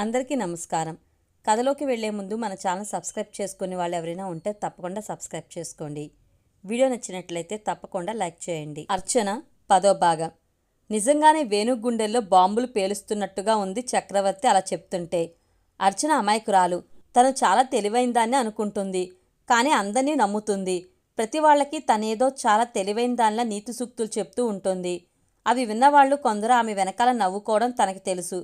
అందరికీ నమస్కారం. కథలోకి వెళ్ళే ముందు మన ఛానల్ సబ్స్క్రైబ్ చేసుకునే వాళ్ళు ఎవరైనా ఉంటే తప్పకుండా సబ్స్క్రైబ్ చేసుకోండి. వీడియో నచ్చినట్లయితే తప్పకుండా లైక్ చేయండి. అర్చన పదో భాగం. నిజంగానే వేణుగుండెల్లో బాంబులు పేలుస్తున్నట్టుగా ఉంది చక్రవర్తి అలా చెప్తుంటే. అర్చన అమాయకురాలు తను చాలా తెలివైన దాన్ని అనుకుంటుంది. కానీ అందరినీ నమ్ముతుంది. ప్రతి వాళ్ళకి తనేదో చాలా తెలివైన దానిలా నీతి సూక్తులు చెప్తూ ఉంటుంది. అవి విన్నవాళ్ళు కొందరు ఆమె వెనకాల నవ్వుకోవడం తనకి తెలుసు.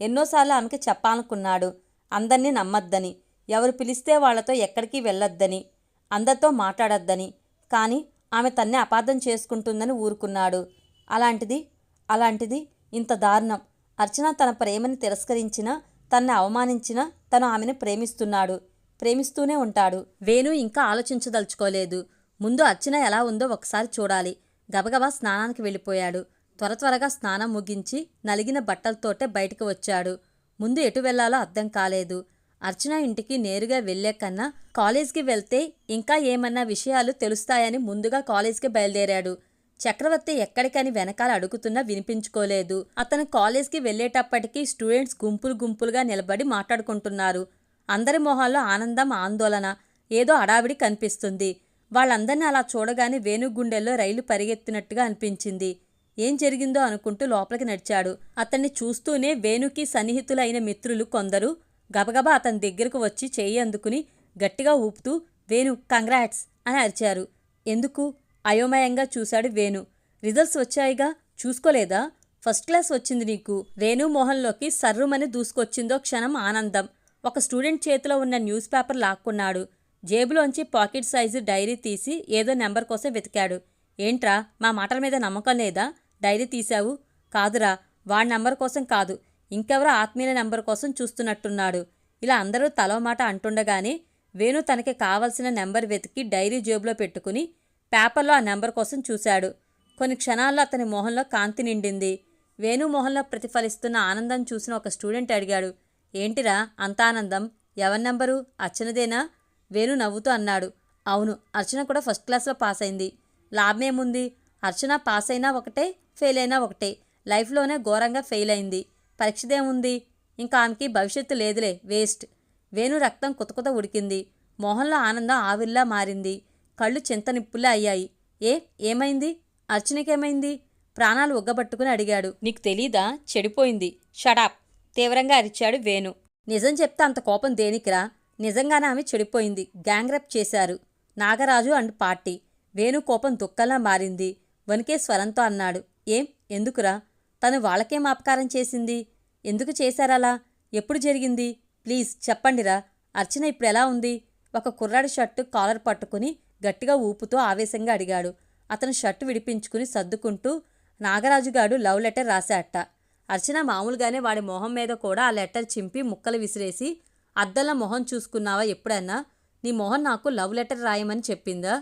ఎన్నోసార్లు ఆమెకి చెప్పాలనుకున్నాడు. అందరినీ నమ్మద్దని ఎవరు పిలిస్తే వాళ్ళతో ఎక్కడికి వెళ్ళొద్దని అందరితో మాట్లాడొద్దని కానీ ఆమె తన్నే అపార్థం చేసుకుంటుందని ఊరుకున్నాడు. అలాంటిది అలాంటిది ఇంత దారుణం. అర్చన తన ప్రేమని తిరస్కరించినా తన్ని అవమానించినా తను ఆమెను ప్రేమిస్తున్నాడు. ప్రేమిస్తూనే ఉంటాడు. వేణు ఇంకా ఆలోచించదలుచుకోలేదు. ముందు అర్చన ఎలా ఉందో ఒకసారి చూడాలి. గబగబా స్నానానికి వెళ్ళిపోయాడు. త్వర త్వరగా స్నానం ముగించి నలిగిన బట్టలతోటే బయటకు వచ్చాడు. ముందు ఎటు వెళ్ళాలో అర్థం కాలేదు. అర్చన ఇంటికి నేరుగా వెళ్ళే కన్నా కాలేజ్కి వెళ్తే ఇంకా ఏమన్నా విషయాలు తెలుస్తాయని ముందుగా కాలేజ్కి బయలుదేరాడు. చక్రవర్తి ఎక్కడికని వెనకాల అడుగుతున్నా వినిపించుకోలేదు. అతను కాలేజ్కి వెళ్ళేటప్పటికీ స్టూడెంట్స్ గుంపులు గుంపులుగా నిలబడి మాట్లాడుకుంటున్నారు. అందరి మొహాల్లో ఆనందం ఆందోళన ఏదో అడావిడి కనిపిస్తుంది. వాళ్ళందరినీ అలా చూడగానే వేణుగుండెల్లో రైలు పరిగెత్తినట్టుగా అనిపించింది. ఏం జరిగిందో అనుకుంటూ లోపలికి నడిచాడు. అతన్ని చూస్తూనే వేణుకి సన్నిహితులైన మిత్రులు కొందరు గబగబా అతని దగ్గరకు వచ్చి చేయి అందుకుని గట్టిగా ఊపుతూ వేణు కంగ్రాట్స్ అని అరిచారు. ఎందుకు? అయోమయంగా చూశాడు వేణు. రిజల్ట్స్ వచ్చాయిగా? చూసుకోలేదా? ఫస్ట్ క్లాస్ వచ్చింది నీకు. వేణు మోహన్లోకి సర్రుమని దూసుకొచ్చిందో క్షణం ఆనందం. ఒక స్టూడెంట్ చేతిలో ఉన్న న్యూస్ పేపర్ లాక్కున్నాడు. జేబులోంచి పాకెట్ సైజు డైరీ తీసి ఏదో నెంబర్ కోసం వెతికాడు. ఏంట్రా? మా మాటల మీద నమ్మకం లేదా? డైరీ తీశావు. కాదురా వాడి నంబర్ కోసం కాదు ఇంకెవరో ఆత్మీయుల నంబర్ కోసం చూస్తున్నట్టున్నాడు. ఇలా అందరూ తలో మాట అంటుండగానే వేణు తనకి కావలసిన నెంబర్ వెతికి డైరీ జేబులో పెట్టుకుని పేపర్లో ఆ నెంబర్ కోసం చూశాడు. కొన్ని క్షణాల్లో అతని మొహంలో కాంతి నిండింది. వేణు మొహంలో ప్రతిఫలిస్తున్న ఆనందం చూసిన ఒక స్టూడెంట్ అడిగాడు ఏంటిరా అంత ఆనందం? ఎవరి నంబరు? అర్చనదేనా? వేణు నవ్వుతూ అన్నాడు అవును అర్చన కూడా ఫస్ట్ క్లాస్లో పాస్ అయింది లాభమేముంది? అర్చన పాస్ అయినా ఒకటే? ఫెయిల్ అయినా ఒకటే. లైఫ్లోనే ఘోరంగా ఫెయిల్ అయింది పరీక్షదేముంది? ఇంకా ఆమెకి భవిష్యత్తు లేదులే. వేస్ట్. వేణు రక్తం కుతకుత ఉడికింది. మోహన్లో ఆనందం ఆవిర్లా మారింది. కళ్ళు చింతనిప్పులే అయ్యాయి. ఏ? ఏమైంది? అర్చనకేమైంది? ప్రాణాలు ఉగ్గబట్టుకుని అడిగాడు. నీకు తెలీదా? చెడిపోయింది. షడాప్ తీవ్రంగా అరిచాడు వేణు. నిజం చెప్తే అంత కోపం దేనికిరా? నిజంగానే ఆమె చెడిపోయింది. గ్యాంగ్రప్ చేశారు. Nagaraju and party. వేణు కోపం దుఃఖంలా మారింది. వణికే స్వరంతో అన్నాడు. ఏం? ఎందుకురా? తను వాళ్ళకేం అపకారం చేసింది? ఎందుకు చేశారలా? ఎప్పుడు జరిగింది? ప్లీజ్ చెప్పండిరా. అర్చన ఇప్పుడు ఎలా ఉంది? ఒక కుర్రాడి షర్టు కాలర్ పట్టుకుని గట్టిగా ఊపుతూ ఆవేశంగా అడిగాడు. అతను షర్టు విడిపించుకుని సర్దుకుంటూ నాగరాజుగాడు లవ్ లెటర్ రాశాట అర్చన మామూలుగానే వాడి మొహం మీద కూడా ఆ లెటర్ చింపి ముక్కలు విసిరేసి అద్దంలో మొహం చూసుకున్నావా ఎప్పుడన్నా? నీ మొహం నాకు లవ్ లెటర్ రాయమని చెప్పిందా?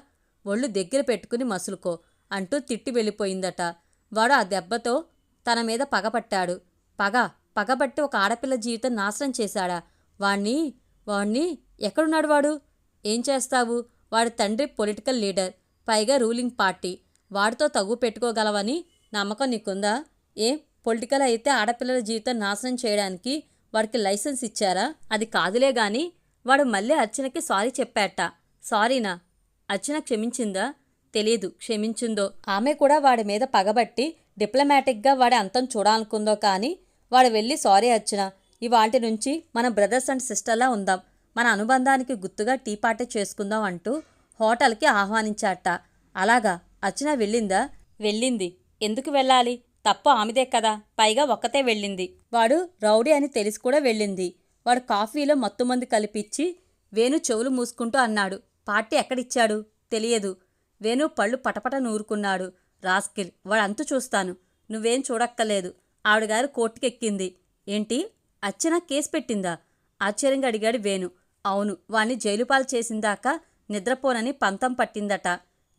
ఒళ్ళు దగ్గర పెట్టుకుని మసులుకో అంటూ తిట్టి వెళ్ళిపోయిందట. వాడు ఆ దెబ్బతో తన మీద పగపట్టాడు పగ పగబట్టి ఒక ఆడపిల్ల జీవితం నాశనం చేశాడా? వాణ్ణి వాణ్ణి ఎక్కడున్నాడు వాడు? ఏం చేస్తావు? వాడి తండ్రి పొలిటికల్ లీడర్ పైగా రూలింగ్ పార్టీ. వాడితో తగు పెట్టుకోగలవని నమ్మకం నీకుందా? ఏం? పొలిటికల్ అయితే ఆడపిల్లల జీవితం నాశనం చేయడానికి వాడికి లైసెన్స్ ఇచ్చారా? అది కాదులే గాని వాడు మళ్ళీ అర్చనకి సారీ చెప్పాట. సారీనా? అర్చన క్షమించిందా? తెలియదు క్షమించిందో. ఆమె కూడా వాడి మీద పగబట్టి డిప్లొమాటిక్గా వాడి అంతం చూడాలనుకుందో కానీ వాడు వెళ్ళి సారీ అర్చన. ఇవాటి నుంచి మన బ్రదర్స్ అండ్ సిస్టర్లా ఉందాం. మన అనుబంధానికి గుర్తుగా టీ పార్టీ చేసుకుందాం అంటూ హోటల్కి ఆహ్వానించాట అలాగా? అర్చన వెళ్ళిందా? వెళ్ళింది. ఎందుకు వెళ్ళాలి? తప్పు ఆమెదే కదా. పైగా ఒక్కతే వెళ్ళింది. వాడు రౌడీ అని తెలిసి కూడా వెళ్ళింది. వాడు కాఫీలో మత్తుమంది కలిపిచ్చి వేణు చెవులు మూసుకుంటూ అన్నాడు. పార్టీ ఎక్కడిచ్చాడు? తెలియదు. వేణు పళ్ళు పటపట నూరుకున్నాడు. రాస్కిల్ వాడంతు చూస్తాను. నువ్వేం చూడక్కర్లేదు. ఆవిడగారు కోర్టుకెక్కింది. ఏంటి? అర్చన కేసు పెట్టిందా? ఆశ్చర్యంగా అడిగాడు వేణు. అవును వాణ్ణి జైలుపాలు చేసిందాక నిద్రపోనని పంతం పట్టిందట.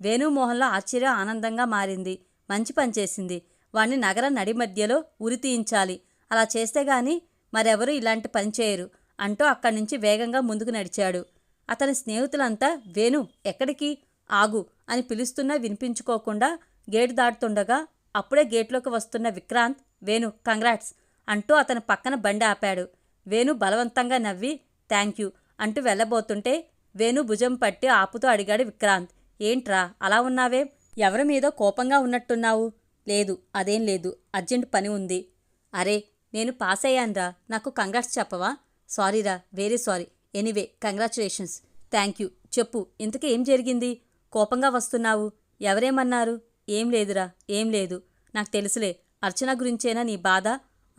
వేణుమోహన్లో ఆశ్చర్యం ఆనందంగా మారింది. మంచి పని చేసింది. వాణ్ణి నగర నడి మధ్యలో ఉరి తీయించాలి. అలా చేస్తే గాని మరెవరూ ఇలాంటి పని చేయరు. అంటూ అక్కడి నుంచి వేగంగా ముందుకు నడిచాడు. అతని స్నేహితులంతా వేణు ఎక్కడికి? ఆగు అని పిలుస్తున్నా వినిపించుకోకుండా గేటు దాటుతుండగా అప్పుడే గేట్లోకి వస్తున్న విక్రాంత్ వేణు కంగ్రాట్స్ అంటూ అతని పక్కన బండి ఆపాడు. వేణు బలవంతంగా నవ్వి థ్యాంక్ యూ అంటూ వెళ్ళబోతుంటే వేణు భుజం పట్టి ఆపుతూ అడిగాడు విక్రాంత్. ఏంట్రా అలా ఉన్నావే? ఎవరి మీదో కోపంగా ఉన్నట్టున్నావు? లేదు అదేం లేదు అర్జెంట్ పని ఉంది. అరే నేను పాస్ అయ్యానురా నాకు కంగ్రాట్స్ చెప్పవా? సారీరా very sorry. Anyway congratulations. Thank you చెప్పు ఇంతకీ ఏం జరిగింది? కోపంగా వస్తున్నావు. ఎవరేమన్నారు? ఏం లేదురా ఏం లేదు. నాకు తెలుసులే అర్చన గురించేనా నీ బాధ?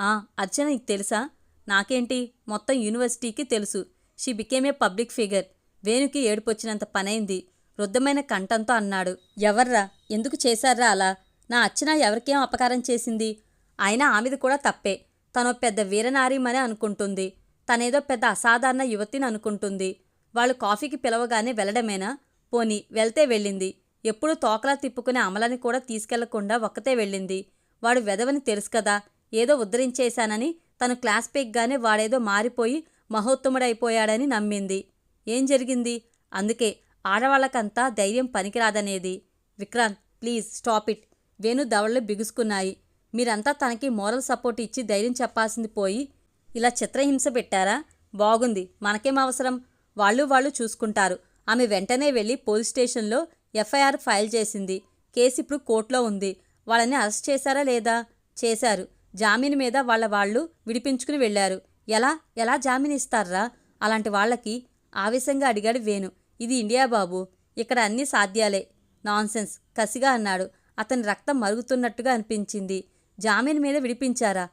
ఆ అర్చన నీకు తెలుసా? నాకేంటి? మొత్తం యూనివర్సిటీకి తెలుసు. She became a public figure. వేణుకి ఏడుపొచ్చినంత పనైంది. రుద్దమైన కంఠంతో అన్నాడు. ఎవర్రా? ఎందుకు చేశారా అలా? నా అర్చన ఎవరికేం అపకారం చేసింది? అయినా ఆమెది కూడా తప్పే. తను పెద్ద వీరనారీమని అనుకుంటుంది. తనేదో పెద్ద అసాధారణ యువతిని అనుకుంటుంది. వాళ్ళు కాఫీకి పిలవగానే వెళ్ళడమేనా? పోని వెళ్తే వెళ్ళింది. ఎప్పుడు తోకలా తిప్పుకునే అమలని కూడా తీసుకెళ్ళకుండా ఒక్కతే వెళ్ళింది. వాడు వెదవని తెలుసు కదా ఏదో ఉద్ధరించేశానని తను క్లాస్ పెగ్గానే వాడేదో మారిపోయి మహోత్తముడైపోయాడని నమ్మింది. ఏం జరిగింది? అందుకే ఆడవాళ్ళకంతా ధైర్యం పనికిరాదనేది. Vikrant please stop it. Venu దవళ్ళు బిగుసుకున్నాయి. మీరంతా తనకి మోరల్ సపోర్ట్ ఇచ్చి ధైర్యం చెప్పాల్సింది పోయి ఇలా చిత్రహింస పెట్టారా? బాగుంది మనకేం అవసరం? వాళ్ళు వాళ్ళు చూసుకుంటారు. ఆమె వెంటనే వెళ్ళి పోలీస్ స్టేషన్లో ఎఫ్ఐఆర్ ఫైల్ చేసింది. కేసు ఇప్పుడు కోర్టులో ఉంది. వాళ్ళని అరెస్ట్ చేశారా లేదా? చేశారు. జామీన్ మీద వాళ్ళ వాళ్ళు విడిపించుకుని వెళ్ళారు. ఎలా? ఎలా జామీన్ ఇస్తారా? అలాంటి వాళ్ళకి ఆవేశంగా అడిగాడు వేణు. ఇది ఇండియా బాబు. ఇక్కడ అన్నీ సాధ్యాలే. నాన్సెన్స్. కసిగా అన్నాడు. అతని రక్తం మరుగుతున్నట్టుగా అనిపించింది. జామీన్ మీద విడిపించారా?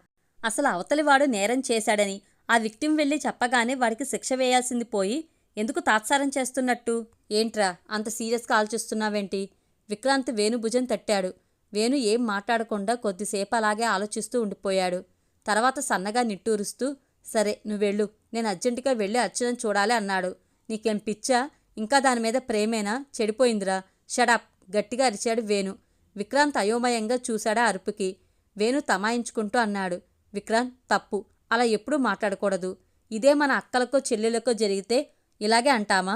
అసలు అవతలివాడు నేరం చేశాడని ఆ విక్టిం వెళ్ళి చెప్పగానే వాడికి శిక్ష వేయాల్సింది పోయి ఎందుకు తాత్సారం చేస్తున్నట్టు? ఏంట్రా? అంత సీరియస్గా ఆలోచిస్తున్నావేంటి? విక్రాంత్ వేణు భుజం తట్టాడు. వేణు ఏం మాట్లాడకుండా కొద్దిసేపు అలాగే ఆలోచిస్తూ ఉండిపోయాడు. తర్వాత సన్నగా నిట్టూరుస్తూ సరే నువ్వెళ్ళు. నేను అర్జెంటుగా వెళ్ళి అర్చనను చూడాలి అన్నాడు. నీకేం పిచ్చా? ఇంకా దాని మీద ప్రేమేనా? చెడిపోయిందిరా. షడప్ గట్టిగా అరిచాడు వేణు. విక్రాంత్ అయోమయంగా చూశాడా అరుపుకి. వేణు తమాయించుకుంటూ అన్నాడు. విక్రాంత్ తప్పు. అలా ఎప్పుడూ మాట్లాడకూడదు. ఇదే మన అక్కలకో చెల్లెలకో జరిగితే ఇలాగే అంటామా?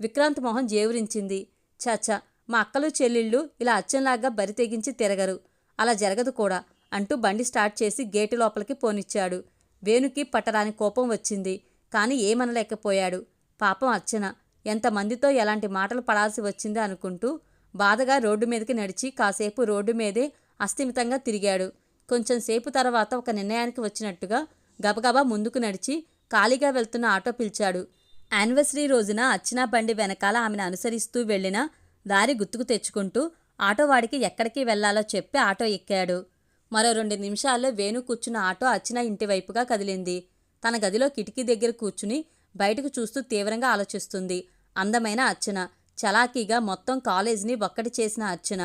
విక్రాంత్ మొహం జేవురించింది. చాచా మా అక్కలు చెల్లెళ్ళు ఇలా అచ్చంలాగా బరి తెగించి తిరగరు. అలా జరగదు కూడా అంటూ బండి స్టార్ట్ చేసి గేటు లోపలికి పోనిచ్చాడు. వేణుకి పట్టరాని కోపం వచ్చింది. కానీ ఏమనలేకపోయాడు. పాపం అర్చన. ఎంతమందితో ఎలాంటి మాటలు పడాల్సి వచ్చిందో అనుకుంటూ బాధగా రోడ్డు మీదకి నడిచి కాసేపు రోడ్డు మీదే అస్థిమితంగా తిరిగాడు. కొంచెం సేపు తర్వాత ఒక నిర్ణయానికి వచ్చినట్టుగా గబగబా ముందుకు నడిచి ఖాళీగా వెళ్తున్న ఆటో పిలిచాడు. యానివర్సరీ రోజున అచ్చినా బండి వెనకాల ఆమెను అనుసరిస్తూ వెళ్ళిన దారి గుర్తుకు తెచ్చుకుంటూ ఆటో వాడికి ఎక్కడికి వెళ్ళాలో చెప్పి ఆటో ఎక్కాడు. మరో రెండు నిమిషాల్లో వేణు కూర్చున్న ఆటో అర్చన ఇంటివైపుగా కదిలింది. తన గదిలో కిటికీ దగ్గర కూర్చుని బయటకు చూస్తూ తీవ్రంగా ఆలోచిస్తుంది. అందమైన అర్చన చలాకీగా మొత్తం కాలేజీని ఒక్కటి చేసిన అర్చన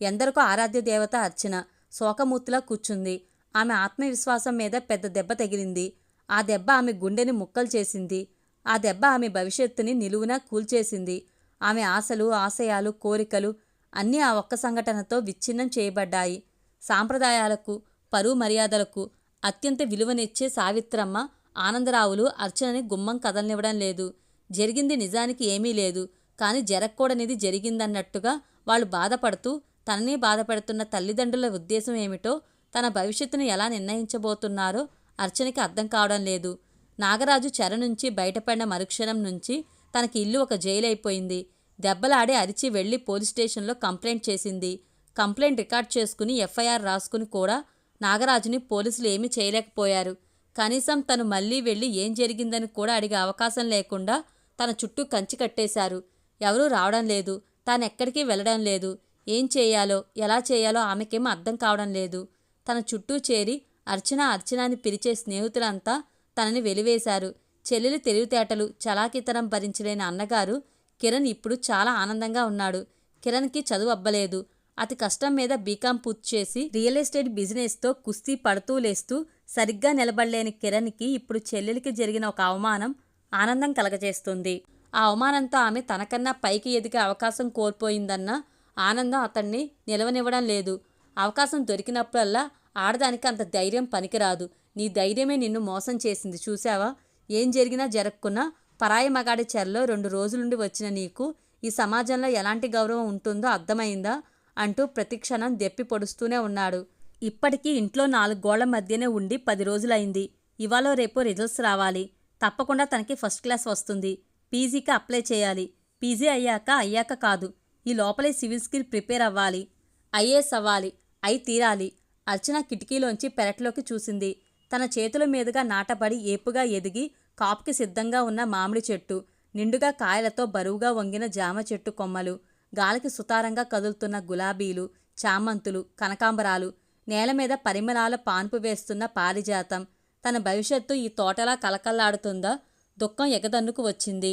ఎందరికో ఆరాధ్య దేవత అర్చన శోకమూర్తిలా కూర్చుంది. ఆమె ఆత్మవిశ్వాసం మీద పెద్ద దెబ్బ తగిలింది. ఆ దెబ్బ ఆమె గుండెని ముక్కలు చేసింది. ఆ దెబ్బ ఆమె భవిష్యత్తుని నిలువునా కూల్చేసింది. ఆమె ఆశలు ఆశయాలు కోరికలు అన్నీ ఆ ఒక్క సంఘటనతో విచ్ఛిన్నం చేయబడ్డాయి. సాంప్రదాయాలకు పరువు మర్యాదలకు అత్యంత విలువనిచ్చే సావిత్రమ్మ ఆనందరావులు అర్చనని గుమ్మం కదలనివ్వడం లేదు. జరిగింది నిజానికి ఏమీ లేదు. కానీ జరగకూడనిది జరిగిందన్నట్టుగా వాళ్ళు బాధపడుతూ తననే బాధపడుతున్న తల్లిదండ్రుల ఉద్దేశం ఏమిటో తన భవిష్యత్తును ఎలా నిర్ణయించబోతున్నారో అర్చనకి అర్థం కావడం లేదు. నాగరాజు చెర నుంచి బయటపడిన మరుక్షణం నుంచి తనకి ఇల్లు ఒక జైలు అయిపోయింది దెబ్బలాడి అరిచి వెళ్ళి పోలీస్ స్టేషన్లో కంప్లైంట్ చేసింది. కంప్లైంట్ రికార్డ్ చేసుకుని ఎఫ్ఐఆర్ రాసుకుని కూడా నాగరాజుని పోలీసులు ఏమీ చేయలేకపోయారు. కనీసం తను మళ్ళీ వెళ్ళి ఏం జరిగిందని కూడా అడిగే అవకాశం లేకుండా తన చుట్టూ కంచి కట్టేశారు. ఎవరూ రావడం లేదు. తానెక్కడికి వెళ్ళడం లేదు. ఏం చేయాలో ఎలా చేయాలో ఆమెకేమో అర్థం కావడం లేదు. తన చుట్టూ చేరి అర్చన అర్చనాని పిలిచే స్నేహితులంతా తనని వెలివేశారు. చెల్లెలి తెలివితేటలు చలాకితనం భరించలేని అన్నగారు కిరణ్ ఇప్పుడు చాలా ఆనందంగా ఉన్నాడు. కిరణ్కి చదువు అబ్బలేదు. అతి కష్టం మీద బీకాం పూర్తి చేసి రియల్ ఎస్టేట్ బిజినెస్తో కుస్తీ పడుతూ లేస్తూ సరిగ్గా నిలబడలేని కిరణ్కి ఇప్పుడు చెల్లెలికి జరిగిన ఒక అవమానం ఆనందం కలగజేస్తుంది. ఆ అవమానంతో ఆమె తనకన్నా పైకి ఎదిగే అవకాశం కోల్పోయిందన్న ఆనందం అతన్ని నిలవనివ్వడం లేదు. అవకాశం దొరికినప్పుడల్లా ఆడదానికి అంత ధైర్యం పనికిరాదు. నీ ధైర్యమే నిన్ను మోసం చేసింది. చూసావా ఏం జరిగినా జరగకున్నా పరాయి మగాడి చెరలో రెండు రోజులుండి వచ్చిన నీకు ఈ సమాజంలో ఎలాంటి గౌరవం ఉంటుందో అర్థమైందా? అంటూ ప్రతిక్షణం దెప్పి పొడుస్తూనే ఉన్నాడు. ఇప్పటికీ ఇంట్లో నాలుగు గోళ్ళ మధ్యనే ఉండి పది రోజులైంది. ఇవాళ రేపు రిజల్ట్స్ రావాలి. తప్పకుండా తనకి ఫస్ట్ క్లాస్ వస్తుంది. పీజీకి అప్లై చేయాలి. పీజీ అయ్యాక అయ్యాక కాదు. ఈ లోపలే సివిల్ స్కిల్ ప్రిపేర్ అవ్వాలి. ఐఏఎస్ అవ్వాలి. అయి తీరాలి. అర్చన కిటికీలోంచి పెరట్లోకి చూసింది. తన చేతుల మీదుగా నాటబడి ఏపుగా ఎదిగి కాపుకి సిద్ధంగా ఉన్న మామిడి చెట్టు నిండుగా కాయలతో బరువుగా వంగిన జామ చెట్టు కొమ్మలు గాలికి సుతారంగా కదులుతున్న గులాబీలు చామంతులు కనకాంబరాలు నేల మీద పరిమళాల పాన్పు వేస్తున్న పారిజాతం తన భవిష్యత్తు ఈ తోటలా కలకల్లాడుతుందా దుఃఖం ఎగదన్నుకు వచ్చింది.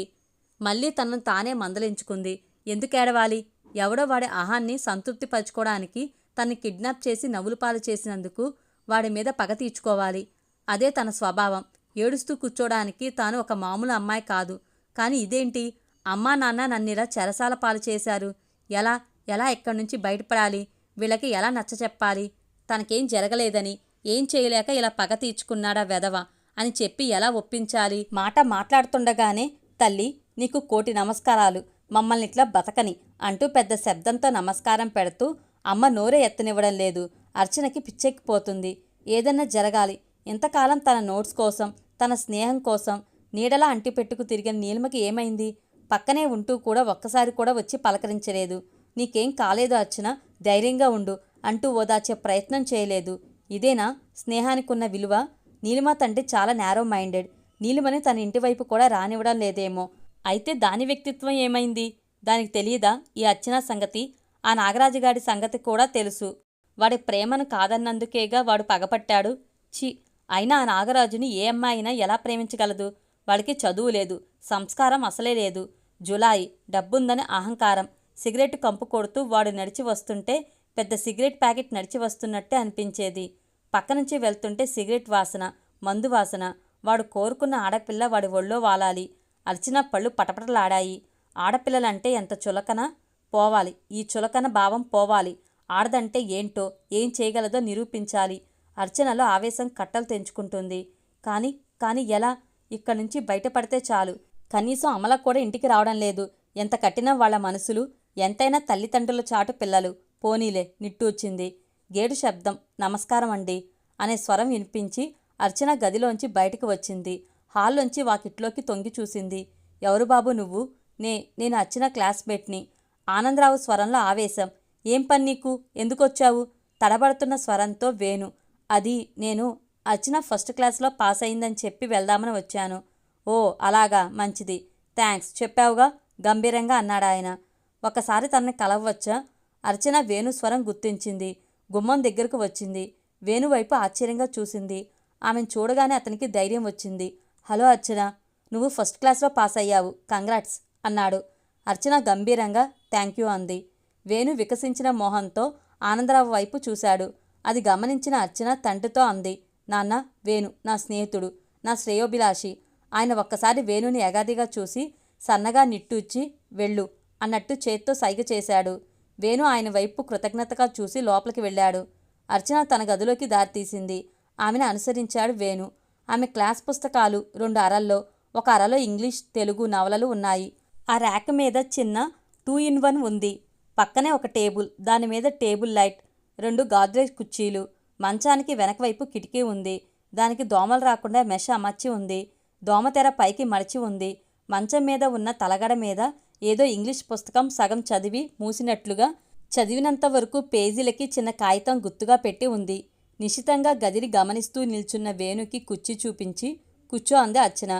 మళ్ళీ తనను తానే మందలించుకుంది. ఎందుకేడవాలి ఎవడో వాడి ఆహాన్ని సంతృప్తిపరచుకోవడానికి తన్ని కిడ్నాప్ చేసి నవ్వులు పాలు చేసినందుకు వాడి మీద పగ తీర్చుకోవాలి. అదే తన స్వభావం. ఏడుస్తూ కూర్చోడానికి తాను ఒక మామూలు అమ్మాయి కాదు. కానీ ఇదేంటి? అమ్మా నాన్న నన్నిలా చెరసాల పాలు చేశారు. ఎలా? ఎలా ఎక్కడి నుంచి బయటపడాలి? వీళ్ళకి ఎలా నచ్చ చెప్పాలి? తనకేం జరగలేదని ఏం చేయలేక ఇలా పగ తీర్చుకున్నాడా వెధవ? అని చెప్పి ఎలా ఒప్పించాలి? మాట మాట్లాడుతుండగానే తల్లి నీకు కోటి నమస్కారాలు. మమ్మల్ని ఇట్లా బతకని అంటూ పెద్ద శబ్దంతో నమస్కారం పెడుతూ అమ్మ నోరే ఎత్తనివ్వడం లేదు. అర్చనకి పిచ్చెక్కిపోతుంది. ఏదన్నా జరగాలి. ఇంతకాలం తన నోట్స్ కోసం తన స్నేహం కోసం నీడలా అంటిపెట్టుకు తిరిగిన నీలిమకి ఏమైంది? పక్కనే ఉంటూ కూడా ఒక్కసారి కూడా వచ్చి పలకరించలేదు. నీకేం కాలేదు అర్చన ధైర్యంగా ఉండు అంటూ ఓదార్చే ప్రయత్నం చేయలేదు. ఇదేనా స్నేహానికున్న విలువ? నీలిమ తండ్రి చాలా నేరో మైండెడ్ నీలిమని తన ఇంటివైపు కూడా రానివ్వడం లేదేమో. అయితే దాని వ్యక్తిత్వం ఏమైంది? దానికి తెలియదా ఈ అర్చన సంగతి? ఆ నాగరాజుగాడి సంగతి కూడా తెలుసు. వాడి ప్రేమను కాదన్నందుకేగా వాడు పగపట్టాడు. ఛీ అయినా ఆ నాగరాజుని ఏ అమ్మాయినా ఎలా ప్రేమించగలదు? వాడికి చదువు లేదు సంస్కారం అసలే లేదు. జులాయి డబ్బుందని అహంకారం. సిగరెట్ కంపు కొడుతూ వాడు నడిచి వస్తుంటే పెద్ద సిగరెట్ ప్యాకెట్ నడిచి వస్తున్నట్టే అనిపించేది. పక్క నుంచి వెళ్తుంటే సిగరెట్ వాసన మందు వాసన. వాడు కోరుకున్న ఆడపిల్ల వాడి ఒళ్ళో వాలాలి. అర్చిన పళ్ళు పటపటలాడాయి. ఆడపిల్లలంటే ఎంత చులకన? పోవాలి. ఈ చులకన భావం పోవాలి. ఆడదంటే ఏంటో ఏం చేయగలదో నిరూపించాలి. అర్చనలో ఆవేశం కట్టలు తెంచుకుంటుంది. కానీ కానీ ఎలా? ఇక్కడి నుంచి బయటపడితే చాలు. కనీసం అమల కూడా ఇంటికి రావడం లేదు. ఎంత కట్టినా వాళ్ళ మనసులు ఎంతైనా తల్లిదండ్రుల చాటు పిల్లలు. పోనీలే నిట్టూర్చింది గేడు శబ్దం నమస్కారం అండి అనే స్వరం వినిపించి అర్చన గదిలోంచి బయటకు వచ్చింది. హాల్లోంచి వాకిట్లోకి తొంగి చూసింది. ఎవరు బాబు నువ్వు? నే నేను అర్చన క్లాస్మేట్ని. ఆనందరావు స్వరంలో ఆవేశం ఏం పని నీకు? ఎందుకొచ్చావు? తడబడుతున్న స్వరంతో వేణు. అది నేను అర్చన ఫస్ట్ క్లాస్లో పాస్ అయిందని చెప్పి వెళ్దామని వచ్చాను. ఓ అలాగా మంచిది. థ్యాంక్స్ చెప్పావుగా? గంభీరంగా అన్నాడాయన ఒకసారి తనని కలవచ్చా అర్చన వేణు స్వరం గుర్తించింది. గుమ్మం దగ్గరకు వచ్చింది. వేణు వైపు ఆశ్చర్యంగా చూసింది. ఆమెను చూడగానే అతనికి ధైర్యం వచ్చింది. హలో అర్చన. నువ్వు ఫస్ట్ క్లాస్లో పాస్ అయ్యావు కంగ్రాట్స్ అన్నాడు. అర్చన గంభీరంగా థ్యాంక్ యూ అంది. వేణు వికసించిన మోహంతో ఆనందరావు వైపు చూశాడు. అది గమనించిన అర్చన తండ్రితో అంది నాన్న వేణు నా స్నేహితుడు నా శ్రేయోభిలాషి. ఆయన ఒక్కసారి వేణుని ఎగాదిగా చూసి సన్నగా నిట్టూర్చి వెళ్ళు అన్నట్టు చేత్తో సైగ చేశాడు. వేణు ఆయన వైపు కృతజ్ఞతగా చూసి లోపలికి వెళ్ళాడు. అర్చన తన గదిలోకి దారితీసింది. ఆమెను అనుసరించాడు వేణు. ఆమె క్లాస్ పుస్తకాలు రెండు అరల్లో ఒక అరలో ఇంగ్లీష్ తెలుగు నవలలు ఉన్నాయి. ఆ ర్యాక్ మీద చిన్న టూ ఇన్ వన్ ఉంది. పక్కనే ఒక టేబుల్ దాని మీద టేబుల్ లైట్ రెండు గాద్రేజ్ కుర్చీలు మంచానికి వెనక వైపు కిటికీ ఉంది దానికి దోమలు రాకుండా మెష అమర్చి ఉంది దోమతెర పైకి మడిచి ఉంది మంచం మీద ఉన్న తలగడ మీద ఏదో ఇంగ్లీష్ పుస్తకం సగం చదివి మూసినట్లుగా చదివినంత వరకు పేజీలకి చిన్న కాగితం గుర్తుగా పెట్టి ఉంది. నిశితంగా గదిని గమనిస్తూ నిల్చున్న వేణుకి కుర్చీ చూపించి కూర్చో అంది అర్చన.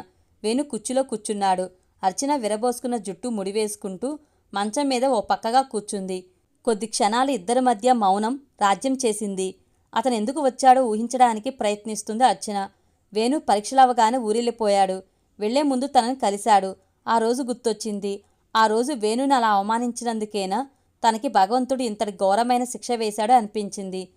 వేణు కుర్చీలో కూర్చున్నాడు. అర్చన విరబోసుకున్న జుట్టు ముడివేసుకుంటూ మంచం మీద ఓ పక్కగా కూర్చుంది. కొద్ది క్షణాలు ఇద్దరి మధ్య మౌనం రాజ్యం చేసింది. అతను ఎందుకు వచ్చాడో ఊహించడానికి ప్రయత్నిస్తుంది అర్చన. వేణు పరీక్షలవగానే ఊరిల్లిపోయాడు వెళ్ళే ముందు తనని కలిశాడు. ఆ రోజు గుర్తొచ్చింది. ఆ రోజు వేణుని అలా అవమానించినందుకేనా తనకి భగవంతుడు ఇంతటి ఘోరమైన శిక్ష వేశాడో అనిపించింది.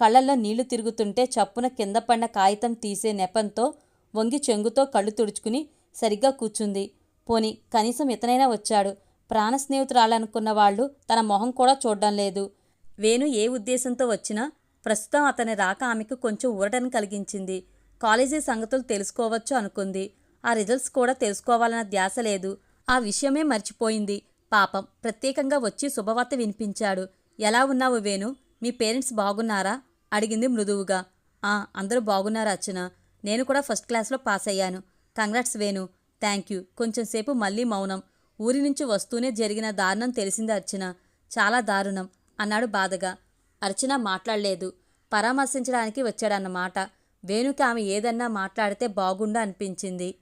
కళ్ళల్లో నీళ్ళు తిరుగుతుంటే చప్పున కింద పడిన కాగితం తీసే నెపంతో వంగి చెంగుతో కళ్ళు తుడుచుకుని సరిగ్గా కూర్చుంది. పోని కనీసం ఇతనైనా వచ్చాడు. ప్రాణ స్నేహితురాలనుకున్న వాళ్ళు తన మొహం కూడా చూడడం లేదు. వేణు ఏ ఉద్దేశంతో వచ్చినా ప్రస్తుతం అతని రాక ఆమెకు కొంచెం ఊరటను కలిగించింది. కాలేజీ సంగతులు తెలుసుకోవచ్చు అనుకుంది. ఆ రిజల్ట్స్ కూడా తెలుసుకోవాలన్న ధ్యాస లేదు. ఆ విషయమే మర్చిపోయింది. పాపం ప్రత్యేకంగా వచ్చి శుభవార్త వినిపించాడు. ఎలా ఉన్నావు వేణు? మీ పేరెంట్స్ బాగున్నారా? అడిగింది మృదువుగా. ఆ అందరూ బాగున్నారా అర్చన. నేను కూడా ఫస్ట్ క్లాస్లో పాస్ అయ్యాను. కంగ్రాట్స్ వేణు. Thank you. కొంచెం సేపు మళ్ళీ మౌనం. ఊరి నుంచి వస్తూనే జరిగిన దారుణం తెలిసింది అర్చన. చాలా దారుణం అన్నాడు బాధగా. అర్చన మాట్లాడలేదు. పరామర్శించడానికి వచ్చాడన్నమాట. వేణుకి ఆమె ఏదన్నా మాట్లాడితే బాగుండు అనిపించింది.